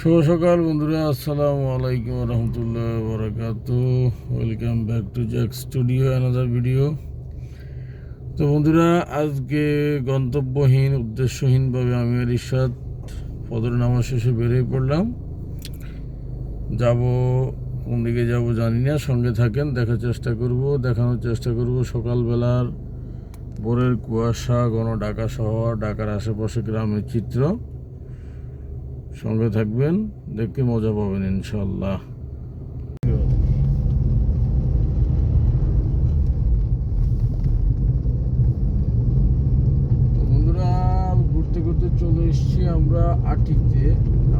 শুভ সকাল, বন্ধুরা। আসসালামু আলাইকুম রহমতুল্লাহ বরাকাত। Welcome back to Jack studio another video তো বন্ধুরা, আজকে গন্তব্যহীন, উদ্দেশ্যহীনভাবে আমি আর ইরশাদ ফদর নামাজ শেষে বেরিয়ে পড়লাম। যাব কোন দিকে যাব জানি না, সঙ্গে থাকেন, দেখার চেষ্টা করব, দেখানোর চেষ্টা করব সকালবেলার ভোরের কুয়াশা, ঘন ঢাকা শহর, ঢাকার আশেপাশে গ্রামের চিত্র। সঙ্গে থাকবেন, দেখতে মজা পাবেন ইনশাল্লাহ ঘুরতে চলে এসেছি আমরা আটিতে।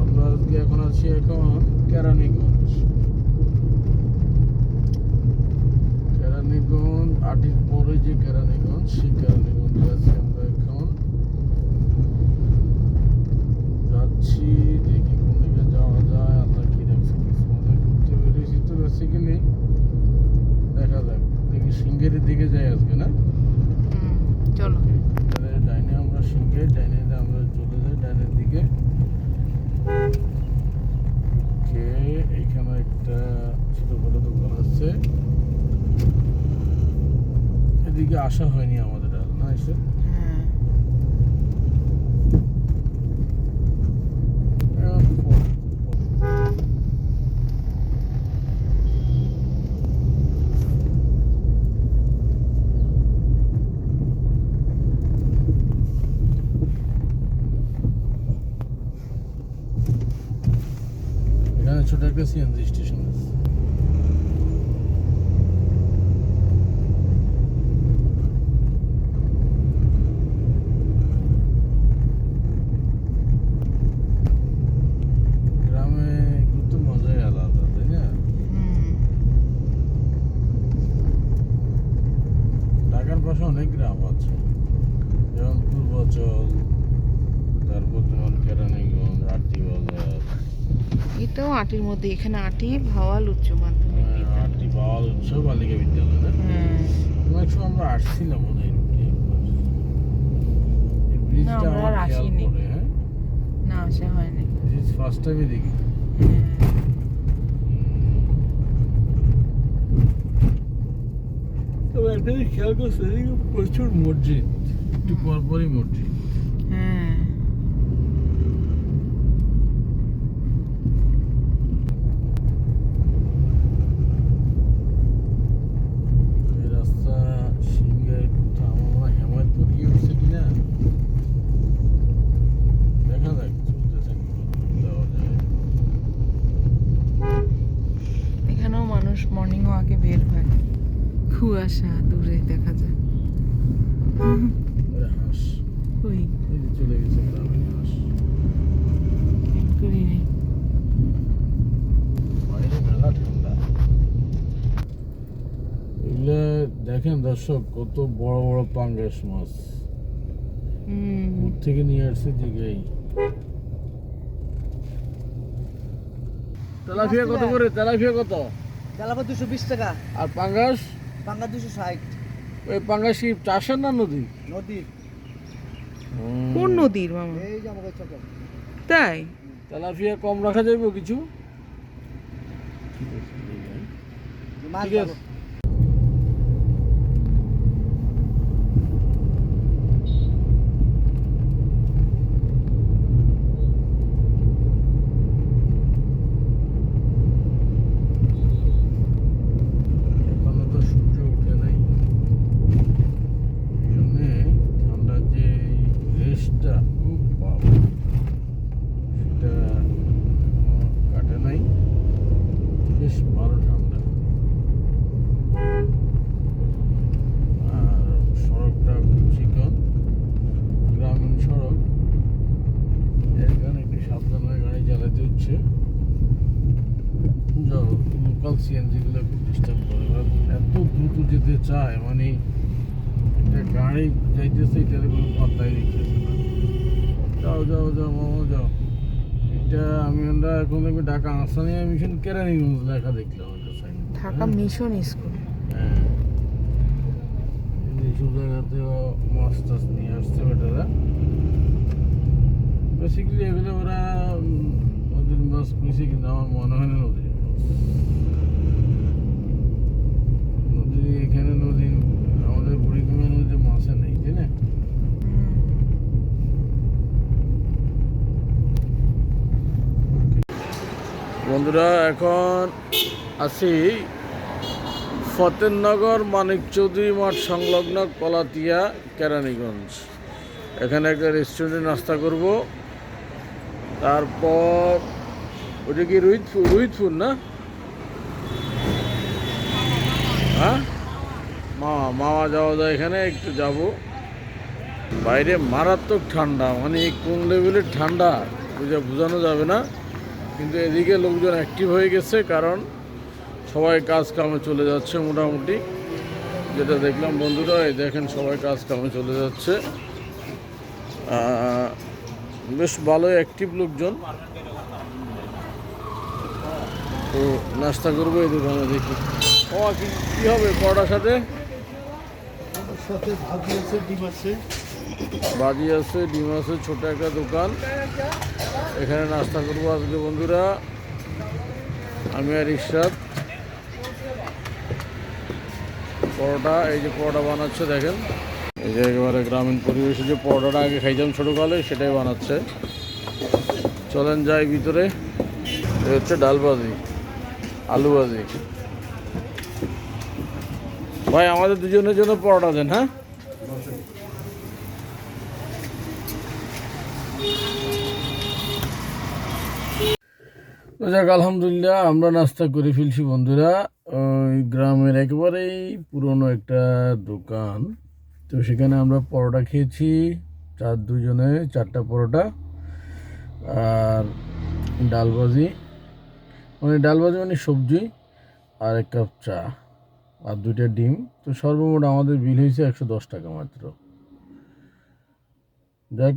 আমরা আজকে এখন আছি এখন কেরানীগঞ্জ। কেরানীগঞ্জ, আটির পরে যে কেরানীগঞ্জ, সেই কেরানীগঞ্জে আছি আমরা এখন যাচ্ছি দেখি কোন দিকে যাওয়া যায় আল্লাহ কি রাখছে কিসমতে ঘুরতে বেরিয়েছি তো বেসিক্যালি দেখা যাক দেখি সিঙ্গেরের দিকে যাই আজকে না হুম, চলো তাহলে ডাইনে আমরা সিঙ্গের ডাইনে আমরা চলে যাই ডাইনের দিকে ওকে এইখানে একটা ছোটখাটো দোকান আছে এদিকে আসা হয়নি আমাদের আর না এসে? ছোট একটা সিএনজি স্টেশন আছে গ্রামে ঘুরতে মজাই আলাদা তাই না হুম, ঢাকার পাশে অনেক গ্রাম আছে যেমন পূর্বাচল তারপর তোমার কেরানীগঞ্জ আটটি বাজার এটাও আটির মধ্যে এখানে আটি ভাওয়াল উচ্চ মাধ্যমিক বিদ্যালয়। আটটি বাওয়াল উৎসব বালিকা বিদ্যালয় না? হ্যাঁ। অনেক সময় আমরা আসছিলাম ওদের আসিনি। হ্যাঁ? না আসা হয়নি। ফার্স্ট টাইমে দেখি। হ্যাঁ। তবে একটা খেয়াল করছে প্রচুর মসজিদ। একটু পরপরই মসজিদ হ্যাঁ এই রাস্তা সিংহের কোথাও আমার মনে হয় হেমায়তপুর গিয়ে উঠছে কিনা দেখা যাক চলতে থাকি কতদূর যাওয়া যায় এখানেও মানুষ মর্নিং ওয়াকে বের হয় কুয়াশা দূরে দেখা যায় ওরে হাঁস ওই এই যে চলে গেছে গ্রামের হাঁস করি নেই বাইরে মেলা ঠান্ডা এগুলো দেখেন দর্শক কত বড় বড় পাঙ্গাস মাছ। হুম। থেকে নিয়ে আসছে দিকেই তেলাপিয়া কত করে? তেলাপিয়া কত? তেলাপা দুশো বিশ টাকা। আর পাঙ্গাস? বাংলা দুশো ষাট। ওই পাঙ্গাস কি চাষের না নদী। নদীর কোন নদীর মামা? তাই? তেলাপিয়া কম রাখা যাবে কিছু? ঠিক আছে। পাবো। এখনও তো সূর্য উঠে নাই এই জন্যে ঠান্ডার যে রেস্টটা খুব পাবো সেটা এখনও কাটে নাই বেশ ভালো ঠান্ডা আর সড়কটা খুব চিকন গ্রামীণ সড়ক এর কারণে একটু সাবধান হয়ে গাড়ি চালাতে হচ্ছে লোকাল সিএনজিগুলো খুব ডিস্টার্ব করে। এত দ্রুত যেতে চায় মানে একটা গাড়ি যাইতেছে এটার কোনো পাত্তাই দিতেছে না। যাও যাও যাও মামা যাও। এটা আমি আমরা এখন দেখবি ঢাকা আসানিয়া মিশন কেরানীগঞ্জ লেখা দেখলাম ঢাকা মিশন স্কুল। হ্যাঁ। এইসব জায়গাতেও মাছ নিয়ে আসছে বেটারা। বেসিক্যালি এগুলো ওরা ওদের কিন্তু আমার মনে হয় না নদী এখানে নদী, আমাদের নেই বন্ধুরা, এখন আছি ফতেননগর মানিক চৌধুরী মাঠ সংলগ্ন কলাতিয়া, কেরানীগঞ্জ। এখানে একটা রেস্টুরেন্টে নাস্তা করব। তারপর ওটা কি রোহিতপুর রোহিতপুর না? মামা মামা যাওয়া যায় এখানে, একটু যাব। বাইরে মারাত্মক ঠান্ডা মানে কোন লেভেলের ঠান্ডা, বুঝে বোঝানো যাবে না। কিন্তু এদিকে লোকজন অ্যাক্টিভ হয়ে গেছে, কারণ সবাই কাজ কামে চলে যাচ্ছে মোটামুটি। যেটা দেখলাম বন্ধুরা, এই দেখেন সবাই কাজ কামে চলে যাচ্ছে। বেশ ভালো অ্যাক্টিভ লোকজন। তো নাস্তা করব এই দোকানে দেখি। ও, কি হবে পরোটার সাথে? সাথে ভাজি আছে, ডিম আছে। বাজি আছে, ডিম আছে, ছোট একটা দোকান। এখানে নাস্তা করব আজকে, বন্ধুরা। আমি আর ইশরাত পরোটা, এই যে পরোটা বানাচ্ছে, দেখেন। এই যে একেবারে গ্রামীণ পরিবেশে যে পরোটাটা আগে খাইতাম ছোটোকালে, সেটাই বানাচ্ছে। চলেন যাই ভিতরে। হচ্ছে ডাল ভাজি, আলু ভাজি। ভাই, আমাদের দুজনের জন্য পরোটা দেন হ্যাঁ? যাক, আলহামদুলিল্লাহ, আমরা নাস্তা করে ফেলছি, বন্ধুরা। ওই গ্রামের একেবারেই পুরনো একটা দোকান। তো সেখানে আমরা পরোটা খেয়েছি, চার দুজনে, চারটা পরোটা আর ডাল ভাজি। মানে ডাল ভাজি মানে সবজি আর এক কাপ চা। আর দুইটা ডিম। তো সর্বমোট আমাদের বিল হয়েছে একশো দশ টাকা মাত্র। যাক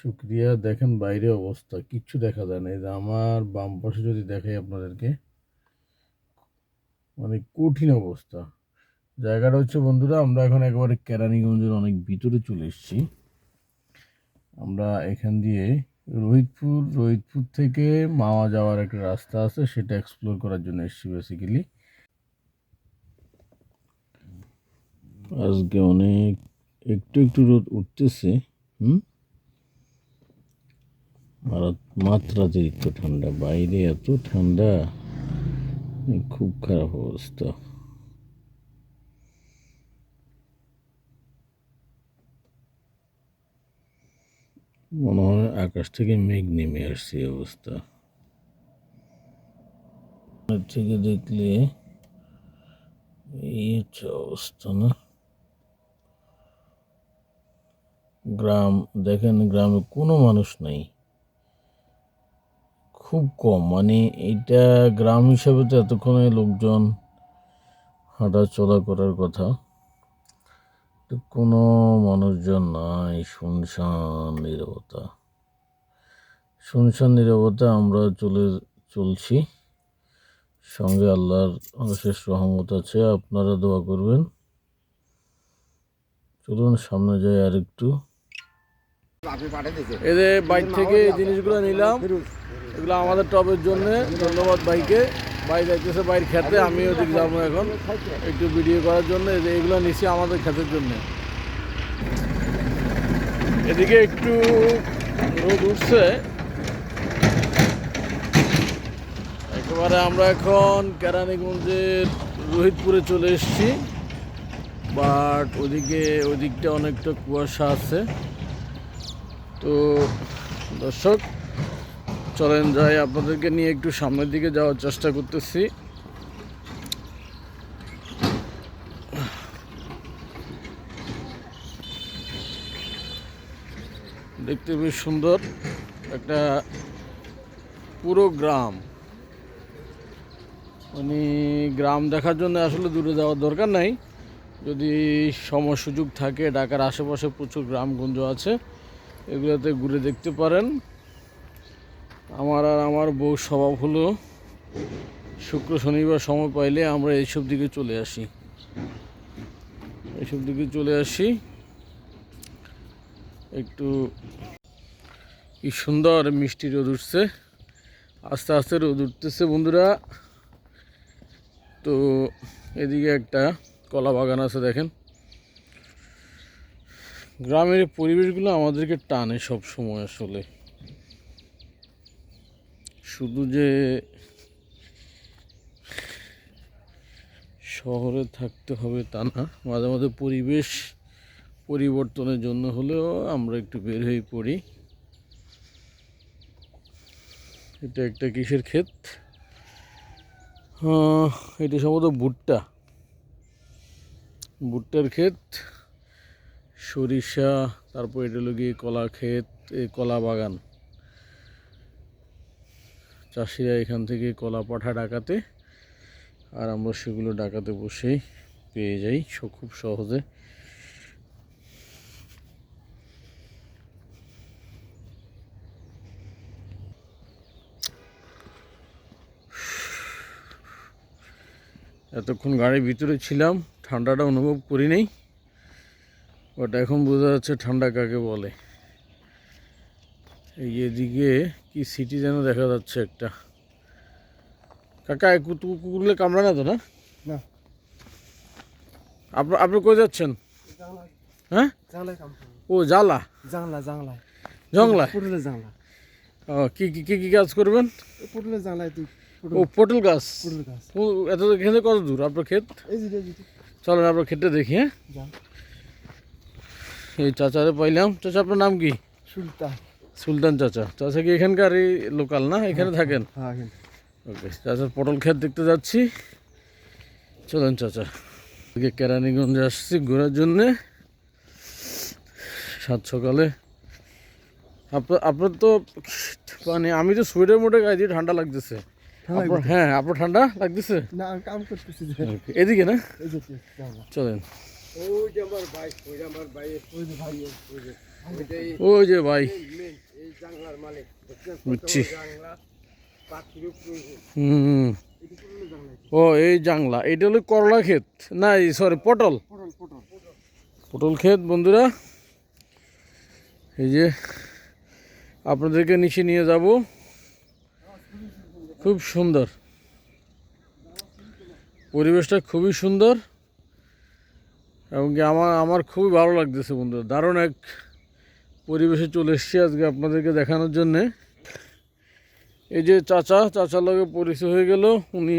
শুক্রিয়া। দেখেন বাইরে অবস্থা, কিচ্ছু দেখা যায় না। এই যে আমার বাম পাশে যদি দেখাই আপনাদেরকে মানে কঠিন অবস্থা। জায়গাটা হচ্ছে, বন্ধুরা, আমরা এখন একেবারে কেরানীগঞ্জের অনেক ভিতরে চলে এসেছি। আমরা এখান দিয়ে রোহিতপুর রোহিতপুর থেকে মাওয়া যাওয়ার একটা রাস্তা আছে, সেটা এক্সপ্লোর করার জন্য এসেছি বেসিক্যালি আজকে অনেক, একটু একটু রোদ উঠতেছে, হুম? আর মাত্রাতিরিক্ত ঠান্ডা, বাইরে এত ঠান্ডা খুব খারাপ অবস্থা। মনে হয় আকাশ থেকে মেঘ নেমে আসছে অবস্থা। থেকে দেখলে এই হচ্ছে অবস্থা না? গ্রাম, দেখেন গ্রামে কোনো মানুষ নাই। খুব কম মানে এটা গ্রাম হিসাবে তো এতক্ষণে লোকজন হাঁটা চলা করার কথা। তো কোনো মানুষজন নাই, শুনশান নীরবতা। শুনশান নীরবতা আমরা চলে চলছি। সঙ্গে আল্লাহর অশেষ রহমত আছে, আপনারা দোয়া করবেন। চলুন সামনে যাই আর একটু এদের বাইক থেকে এই জিনিসগুলো নিলাম, এগুলো আমাদের টবের জন্য। ধন্যবাদ বাইকে বাইক যাইতেছে বাইর খেতে আমি ওদিক যাব এখন। একটু ভিডিও করার জন্য। এগুলো নিছি আমাদের ক্ষেতের জন্য। এদিকে একটু রোদ উঠছে। একেবারে আমরা এখন কেরানীগঞ্জের রোহিতপুরে চলে এসেছি। বাট ওদিকে, ওদিকটা অনেকটা কুয়াশা আছে। তো দর্শক, চলেন যাই, আপনাদেরকে নিয়ে একটু সামনের দিকে যাওয়ার চেষ্টা করতেছি। দেখতে বেশ সুন্দর একটা পুরো গ্রাম। মানে গ্রাম দেখার জন্য আসলে দূরে যাওয়ার দরকার নাই। যদি সময় সুযোগ থাকে, ঢাকার আশেপাশে প্রচুর গ্রামগঞ্জ আছে। এগুলোতে ঘুরে দেখতে পারেন। আমার আর আমার বউ স্বভাব হলো, শুক্র শনিবার সময় পাইলে আমরা এইসব দিকে চলে আসি। এইসব দিকে চলে আসি। একটু কি সুন্দর মিষ্টি রোদ উঠছে। আস্তে আস্তে রোদ উঠতেছে বন্ধুরা। তো এদিকে একটা কলা বাগান আছে দেখেন। গ্রামের পরিবেশগুলো আমাদেরকে টানে সব সময় আসলে। শুধু যে শহরে থাকতে হবে তা না, মাঝে মাঝে পরিবেশ পরিবর্তনের জন্য হলেও আমরা একটু বের হয়ে পড়ি। এটা একটা কিসের ক্ষেত? এটা সম্ভবত ভুট্টা। ভুট্টার ক্ষেত। সরিষা, তারপর এটা হলো গিয়ে কলা ক্ষেত কলা বাগান। চাষিরা এখান থেকে কলা পাঠা ডাকাতে, আর আমরা সেগুলো ডাকাতে বসেই পেয়ে যাই খুব সহজে। এতক্ষণ গাড়ির ভিতরে ছিলাম, ঠান্ডাটা অনুভব করি নাই। বাট এখন বোঝা যাচ্ছে ঠান্ডা কাকে বলে। এই এদিকে কি সিটি যেন দেখা যাচ্ছে একটা। কাকা কুকুরগুলো কামড়া না তো না? না। আপনি কই যাচ্ছেন? হ্যাঁ? ও জালা জানলা জানলায়। জংলা? পুটুলে জানলা। ও কি কি কি কি কাজ করবেন? পুটুলে জানলায় তুই ও পটল গাছ? পুটুলে গাছ। ও এত থেকে কত দূর? আপনার ক্ষেত? চলেন আপনার ক্ষেতটা দেখি হ্যাঁ? এই চাচারে পাইলাম। চাচা আপনার নাম কি? সুলতান। সুলতান চাচা। চাচা কি লোকাল না? এখানে থাকেন? হ্যাঁ ওকে চাচার পটল ক্ষেত দেখতে যাচ্ছি। চলেন চাচা। আজকে কেরানীগঞ্জে আসছি ঘোরার জন্যে। সাত সকালে। আপনার আপনার তো মানে আমি তো সোয়েটার মোটে গায়ে দিয়ে ঠান্ডা লাগতেছে। হ্যাঁ আপনার ঠান্ডা লাগতেছে? না কাম করতেছি এদিকে না? চলেন। ওই যে আমার ভাই ওই যে আমার ভাই ওই যে ভাই ওই যে। ওই যে ভাই। এই জানলার মালিক বুঝছি। হুম। ও এই জাংলা এটা হলো করলা ক্ষেত। না সরি পটল। পটল ক্ষেত বন্ধুরা। এই যে আপনাদেরকে নিচে নিয়ে যাব। খুব সুন্দর। পরিবেশটা খুবই সুন্দর। এবং আমার আমার খুবই ভালো লাগতেছে বন্ধু। দারুণ এক পরিবেশে চলে এসেছি আজকে আপনাদেরকে দেখানোর জন্যে। এই যে চাচা, চাচার লগে পরিচয় হয়ে গেল। উনি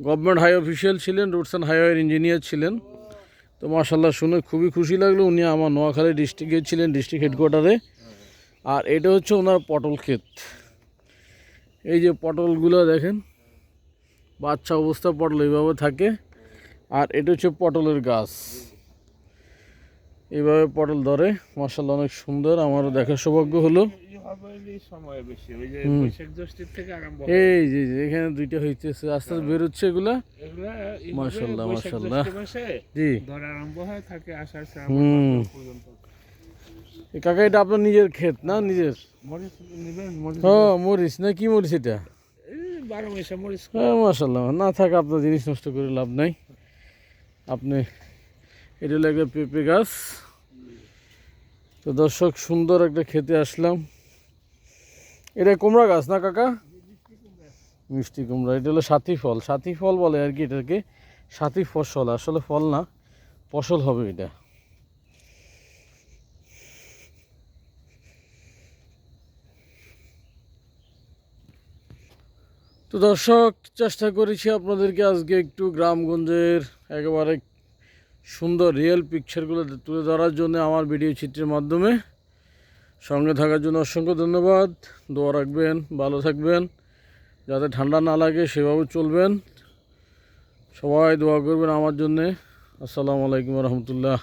গভর্নমেন্ট হাই অফিসিয়াল ছিলেন রোডস অ্যান্ড হাইওয়ের ইঞ্জিনিয়ার ছিলেন। তো মার্শাল্লাহ শুনে খুবই খুশি লাগল। উনি আমার নোয়াখালী ডিস্ট্রিক্টে ছিলেন ডিস্ট্রিক্ট হেডকোয়ার্টারে আর এটা হচ্ছে ওনার পটল ক্ষেত। এই যে পটলগুলো দেখেন, বাচ্চা অবস্থা পটল এইভাবে থাকে। আর এটা হচ্ছে পটলের গাছ। এইভাবে পটল ধরে মার্শাল্লাহ অনেক সুন্দর আমারও দেখার সৌভাগ্য হলো। হয়। এই যে এখানে দুইটা হইতেছে আস্তে আস্তে বেরোচ্ছে এগুলা। জি। হয় হুম। কাকা এটা আপনার নিজের ক্ষেত না নিজের? নিবেন মরিচ না কি মরিচ এটা? এই বারো মাসে মরিচ। হ্যাঁ মাসাল্লাহ না থাক আপনার জিনিস নষ্ট করে লাভ নাই। আপনি এটা একটা পেঁপে গাছ। তো দর্শক, সুন্দর একটা খেতে আসলাম। এটা কুমড়া গাছ না কাকা? মিষ্টি কুমড়া। এটা হলো সাথী ফল। সাথী ফল বলে আর কি এটাকে। সাথী ফসল। আসলে ফল না, ফসল হবে এটা। তো দর্শক, চেষ্টা করেছি আপনাদেরকে আজকে একটু গ্রামগঞ্জের একেবারে সুন্দর রিয়েল পিকচারগুলো তুলে ধরার জন্য আমার ভিডিও চিত্রের মাধ্যমে। সঙ্গে থাকার জন্য অসংখ্য ধন্যবাদ। দোয়া রাখবেন, ভালো থাকবেন। যাতে ঠান্ডা না লাগে সেভাবে চলবেন। সবাই দোয়া করবেন আমার জন্যে। আসসালামু আলাইকুম রহমতুল্লাহ।